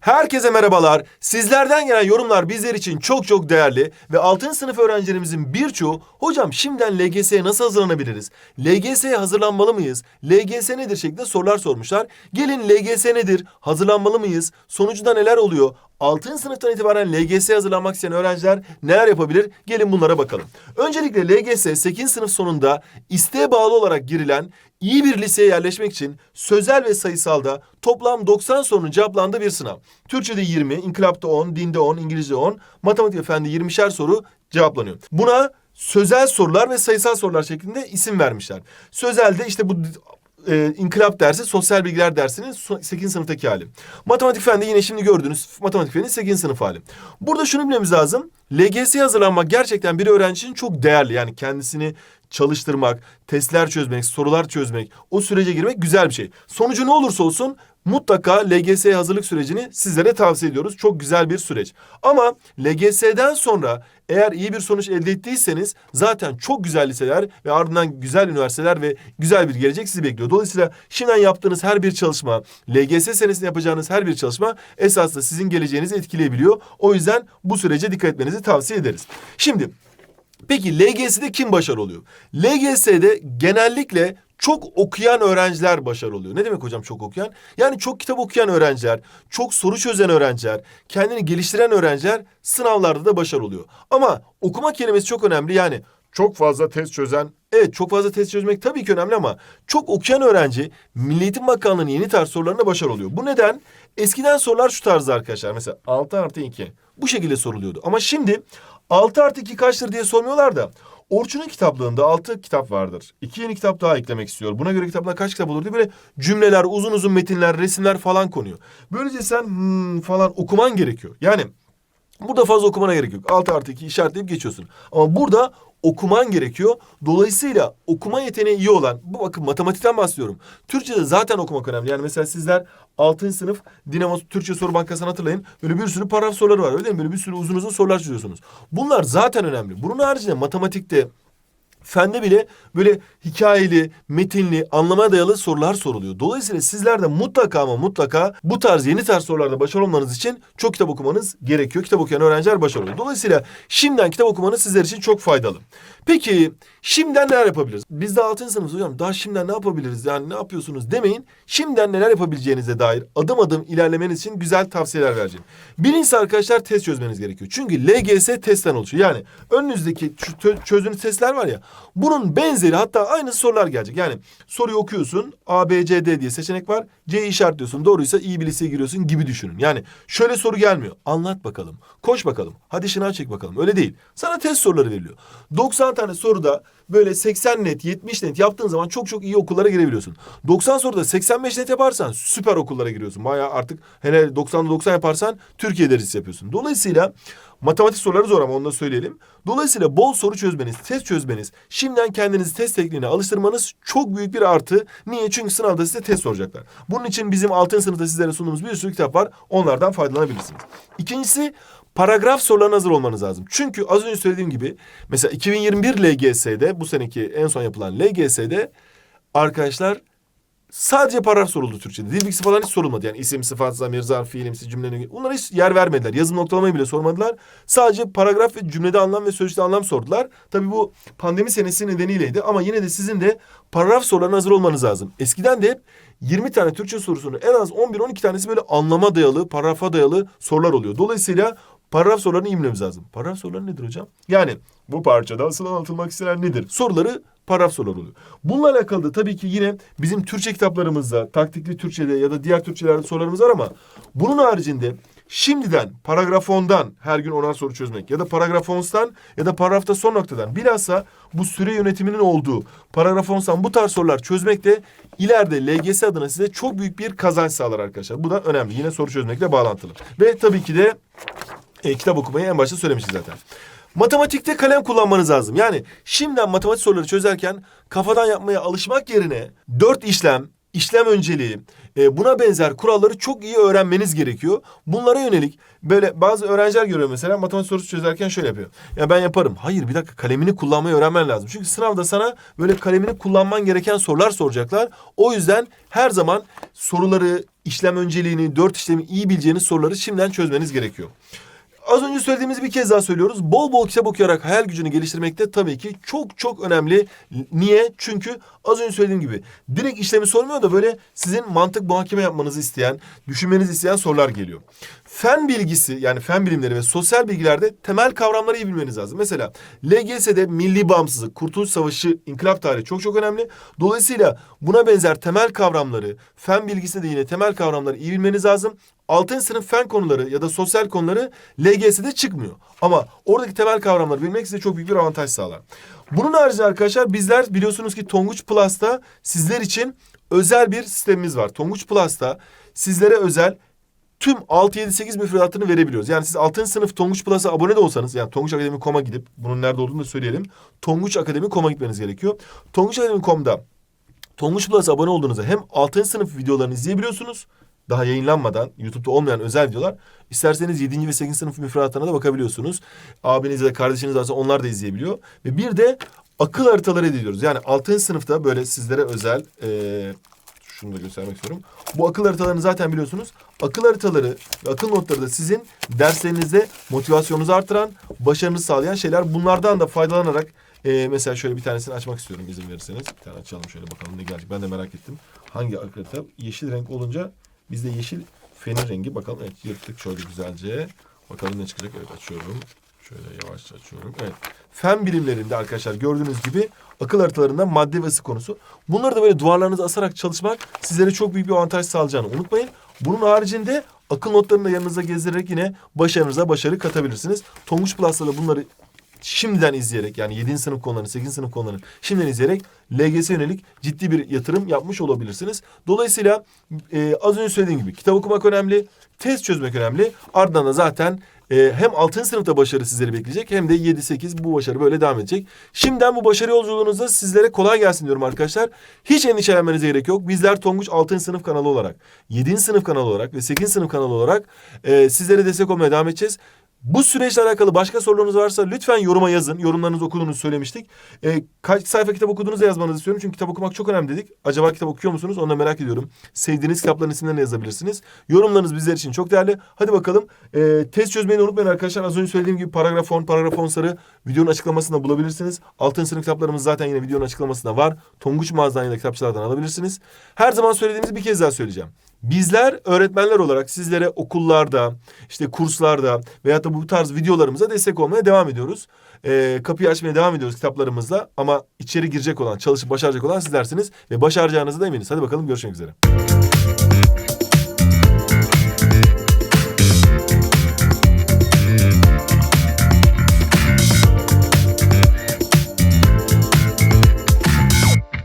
Herkese merhabalar. Sizlerden gelen yorumlar bizler için çok çok değerli ve 6. sınıf öğrencilerimizin birçoğu hocam şimdiden LGS'ye nasıl hazırlanabiliriz? LGS'ye hazırlanmalı mıyız? LGS nedir şeklinde sorular sormuşlar. Gelin LGS nedir? Hazırlanmalı mıyız? Sonucunda neler oluyor? 6. sınıftan itibaren LGS'ye hazırlanmak isteyen öğrenciler neler yapabilir? Gelin bunlara bakalım. Öncelikle LGS 8. sınıf sonunda isteğe bağlı olarak girilen iyi bir liseye yerleşmek için sözel ve sayısalda toplam 90 sorunun cevaplandığı bir sınav. Türkçe'de 20, inkılapta 10, dinde 10, İngilizce 10, matematik efendi 20'şer soru cevaplanıyor. Buna sözel sorular ve sayısal sorular şeklinde isim vermişler. Sözelde işte bu e, inkılap dersi sosyal bilgiler dersinin 8. sınıftaki hali. Matematik fende yine şimdi gördüğünüz matematik fenin 8. sınıf hali. Burada şunu bilmemiz lazım. LGS'ye hazırlanmak gerçekten bir öğrenci için çok değerli. Yani kendisini çalıştırmak, testler çözmek, sorular çözmek, o sürece girmek güzel bir şey. Sonucu ne olursa olsun mutlaka LGS'ye hazırlık sürecini sizlere tavsiye ediyoruz. Çok güzel bir süreç. Ama LGS'den sonra eğer iyi bir sonuç elde ettiyseniz zaten çok güzel liseler ve ardından güzel üniversiteler ve güzel bir gelecek sizi bekliyor. Dolayısıyla şimdiden yaptığınız her bir çalışma, LGS senesinde yapacağınız her bir çalışma esasında sizin geleceğinizi etkileyebiliyor. O yüzden bu sürece dikkat etmenizi tavsiye ederiz. Şimdi Peki LGS'de kim başarılı oluyor? LGS'de genellikle çok okuyan öğrenciler başarılı oluyor. Ne demek hocam çok okuyan? Yani çok kitap okuyan öğrenciler, çok soru çözen öğrenciler, kendini geliştiren öğrenciler sınavlarda da başarılı oluyor. Ama okuma kelimesi çok önemli. Yani çok fazla test çözen, evet çok fazla test çözmek tabii ki önemli ama çok okuyan öğrenci Milli Eğitim Bakanlığı'nın yeni tarz sorularına başarılı oluyor. Bu neden? Eskiden sorular şu tarzda arkadaşlar. Mesela 6 artı 2 bu şekilde soruluyordu. Ama şimdi 6 artı 2 kaçtır diye sormuyorlar da Orçun'un kitaplığında 6 kitap vardır. 2 yeni kitap daha eklemek istiyor. Buna göre kitaplar kaç kitap olur diye böyle cümleler, uzun uzun metinler, resimler falan konuyor. Böylece sen hmm, falan okuman gerekiyor. Yani burada fazla okumana gerek yok. 6 artı 2 işaretleyip geçiyorsun. Ama burada okuman gerekiyor. Dolayısıyla okuma yeteneği iyi olan, bu bakın matematikten bahsediyorum. Türkçe'de zaten okumak önemli. Yani mesela sizler 6. sınıf Dinamo Türkçe Soru Bankası'nı hatırlayın. Böyle bir sürü paragraf soruları var öyle değil mi? Böyle bir sürü uzun uzun sorular çözüyorsunuz. Bunlar zaten önemli. Bunun haricinde matematikte, Fende bile böyle hikayeli, metinli, anlamaya dayalı sorular soruluyor. Dolayısıyla sizler de mutlaka ama mutlaka bu tarz yeni tarz sorularda başarılı olmanız için çok kitap okumanız gerekiyor. Kitap okuyan öğrenciler başarılı. Dolayısıyla şimdiden kitap okumanız sizler için çok faydalı. Peki şimdiden neler yapabiliriz? Biz de 6. sınıfız hocam. Daha şimdiden ne yapabiliriz? Yani ne yapıyorsunuz demeyin. Şimdiden neler yapabileceğinize dair adım adım ilerlemeniz için güzel tavsiyeler vereceğim. Birincisi arkadaşlar test çözmeniz gerekiyor. Çünkü LGS testten oluşuyor. Yani önünüzdeki çö- çözdüğünüz testler var ya. Bunun benzeri hatta aynı sorular gelecek. Yani soruyu okuyorsun. A, B, C, D diye seçenek var. C işaretliyorsun. Doğruysa iyi bir liseye giriyorsun gibi düşünün. Yani şöyle soru gelmiyor. Anlat bakalım. Koş bakalım. Hadi şınav çek bakalım. Öyle değil. Sana test soruları veriliyor. 90 tane soruda böyle 80 net, 70 net yaptığın zaman çok çok iyi okullara girebiliyorsun. 90 soruda 85 net yaparsan süper okullara giriyorsun. Bayağı artık hele 90'da 90 yaparsan Türkiye derecesi yapıyorsun. Dolayısıyla matematik soruları zor ama onu da söyleyelim. Dolayısıyla bol soru çözmeniz, test çözmeniz, şimdiden kendinizi test tekniğine alıştırmanız çok büyük bir artı. Niye? Çünkü sınavda size test soracaklar. Bunun için bizim 6. sınıfta sizlere sunduğumuz bir sürü kitap var. Onlardan faydalanabilirsiniz. İkincisi paragraf sorularına hazır olmanız lazım. Çünkü az önce söylediğim gibi mesela 2021 LGS'de bu seneki en son yapılan LGS'de arkadaşlar sadece paragraf soruldu Türkçe'de. Dil bilgisi falan hiç sorulmadı. Yani isim, sıfat, zamir, zarf, fiilimsi, cümlenin... Bunlara hiç yer vermediler. Yazım noktalamayı bile sormadılar. Sadece paragraf ve cümlede anlam ve sözcükte anlam sordular. Tabii bu pandemi senesi nedeniyleydi ama yine de sizin de paragraf sorularına hazır olmanız lazım. Eskiden de hep 20 tane Türkçe sorusunu en az 11-12 tanesi böyle anlama dayalı, paragrafa dayalı sorular oluyor. Dolayısıyla paragraf sorularını iyi bilmemiz lazım. Paragraf soruları nedir hocam? Yani bu parçada asıl anlatılmak istenen nedir? Soruları paragraf soruları oluyor. Bununla alakalı da tabii ki yine bizim Türkçe kitaplarımızda, taktikli Türkçe'de ya da diğer Türkçelerde sorularımız var ama bunun haricinde şimdiden paragraf 10'dan her gün onar soru çözmek ya da paragraf 10'dan ya da paragrafta son noktadan bilhassa bu süre yönetiminin olduğu paragraf 10'dan bu tarz sorular çözmek de ileride LGS adına size çok büyük bir kazanç sağlar arkadaşlar. Bu da önemli. Yine soru çözmekle bağlantılı. Ve tabii ki de e, kitap okumayı en başta söylemiştik zaten. Matematikte kalem kullanmanız lazım. Yani şimdiden matematik soruları çözerken kafadan yapmaya alışmak yerine dört işlem, işlem önceliği, E, buna benzer kuralları çok iyi öğrenmeniz gerekiyor. Bunlara yönelik böyle bazı öğrenciler görüyor mesela matematik sorusu çözerken şöyle yapıyor. Ya ben yaparım. Hayır bir dakika kalemini kullanmayı öğrenmen lazım. Çünkü sınavda sana böyle kalemini kullanman gereken sorular soracaklar. O yüzden her zaman soruları, işlem önceliğini, dört işlemi iyi bileceğiniz soruları şimdiden çözmeniz gerekiyor. Az önce söylediğimizi bir kez daha söylüyoruz. Bol bol kitap okuyarak hayal gücünü geliştirmekte tabii ki çok çok önemli. Niye? Çünkü az önce söylediğim gibi direkt işlemi sormuyor da böyle sizin mantık muhakeme yapmanızı isteyen, düşünmenizi isteyen sorular geliyor. Fen bilgisi yani fen bilimleri ve sosyal bilgilerde temel kavramları iyi bilmeniz lazım. Mesela LGS'de milli bağımsızlık, Kurtuluş Savaşı, inkılap tarihi çok çok önemli. Dolayısıyla buna benzer temel kavramları, fen bilgisinde de yine temel kavramları iyi bilmeniz lazım. Altın sınıf fen konuları ya da sosyal konuları LGS'de çıkmıyor. Ama oradaki temel kavramları bilmek size çok büyük bir avantaj sağlar. Bunun haricinde arkadaşlar bizler biliyorsunuz ki Tonguç Plus'ta sizler için özel bir sistemimiz var. Tonguç Plus'ta sizlere özel tüm 6, 7, 8 müfredatını verebiliyoruz. Yani siz 6. sınıf Tonguç Plus'a abone de olsanız yani Tonguç Akademi.com'a gidip bunun nerede olduğunu da söyleyelim. Tonguç Akademi.com'a gitmeniz gerekiyor. Tonguç Akademi.com'da Tonguç Plus'a abone olduğunuzda hem 6. sınıf videolarını izleyebiliyorsunuz. Daha yayınlanmadan YouTube'da olmayan özel videolar. İsterseniz 7. ve 8. sınıf müfredatlarına da bakabiliyorsunuz. Abiniz ve kardeşiniz varsa onlar da izleyebiliyor. Ve bir de akıl haritaları ediyoruz. Yani 6. sınıfta böyle sizlere özel eee şunu da göstermek istiyorum. Bu akıl haritalarını zaten biliyorsunuz. Akıl haritaları ve akıl notları da sizin derslerinizde motivasyonunuzu artıran, başarınızı sağlayan şeyler. Bunlardan da faydalanarak e, mesela şöyle bir tanesini açmak istiyorum izin verirseniz. Bir tane açalım şöyle bakalım ne gelecek. Ben de merak ettim. Hangi akıl harita? Yeşil renk olunca bizde yeşil fenin rengi. Bakalım evet yırttık şöyle güzelce. Bakalım ne çıkacak. Evet açıyorum. Şöyle yavaşça açıyorum. Evet. Fen bilimlerinde arkadaşlar gördüğünüz gibi akıl haritalarında madde ve ısı konusu. Bunları da böyle duvarlarınıza asarak çalışmak sizlere çok büyük bir avantaj sağlayacağını unutmayın. Bunun haricinde akıl notlarını da yanınıza gezdirerek yine başarınıza başarı katabilirsiniz. Tonguç Plus'ta da bunları şimdiden izleyerek yani 7. sınıf konularını, 8. sınıf konularını şimdiden izleyerek LGS yönelik ciddi bir yatırım yapmış olabilirsiniz. Dolayısıyla e, az önce söylediğim gibi kitap okumak önemli, test çözmek önemli. Ardından da zaten e, hem 6. sınıfta başarı sizleri bekleyecek hem de 7-8 bu başarı böyle devam edecek. Şimdiden bu başarı yolculuğunuzda sizlere kolay gelsin diyorum arkadaşlar. Hiç endişelenmenize gerek yok. Bizler Tonguç 6. sınıf kanalı olarak, 7. sınıf kanalı olarak ve 8. sınıf kanalı olarak e, sizlere destek olmaya devam edeceğiz. Bu süreçle alakalı başka sorularınız varsa lütfen yoruma yazın. Yorumlarınızı okuduğunuzu söylemiştik. Ee, kaç sayfa kitap okuduğunuzu yazmanızı istiyorum. Çünkü kitap okumak çok önemli dedik. Acaba kitap okuyor musunuz? Onu da merak ediyorum. Sevdiğiniz kitapların isimlerini yazabilirsiniz. Yorumlarınız bizler için çok değerli. Hadi bakalım. Ee, test çözmeyi unutmayın arkadaşlar. Az önce söylediğim gibi paragraf 10, paragraf 10 sarı videonun açıklamasında bulabilirsiniz. Altın sınıf kitaplarımız zaten yine videonun açıklamasında var. Tonguç mağazadan ya da kitapçılardan alabilirsiniz. Her zaman söylediğimizi bir kez daha söyleyeceğim. Bizler öğretmenler olarak sizlere okullarda, işte kurslarda veyahut da bu tarz videolarımıza destek olmaya devam ediyoruz. Ee, kapıyı açmaya devam ediyoruz kitaplarımızla ama içeri girecek olan, çalışıp başaracak olan sizlersiniz ve başaracağınızı da eminiz. Hadi bakalım görüşmek üzere.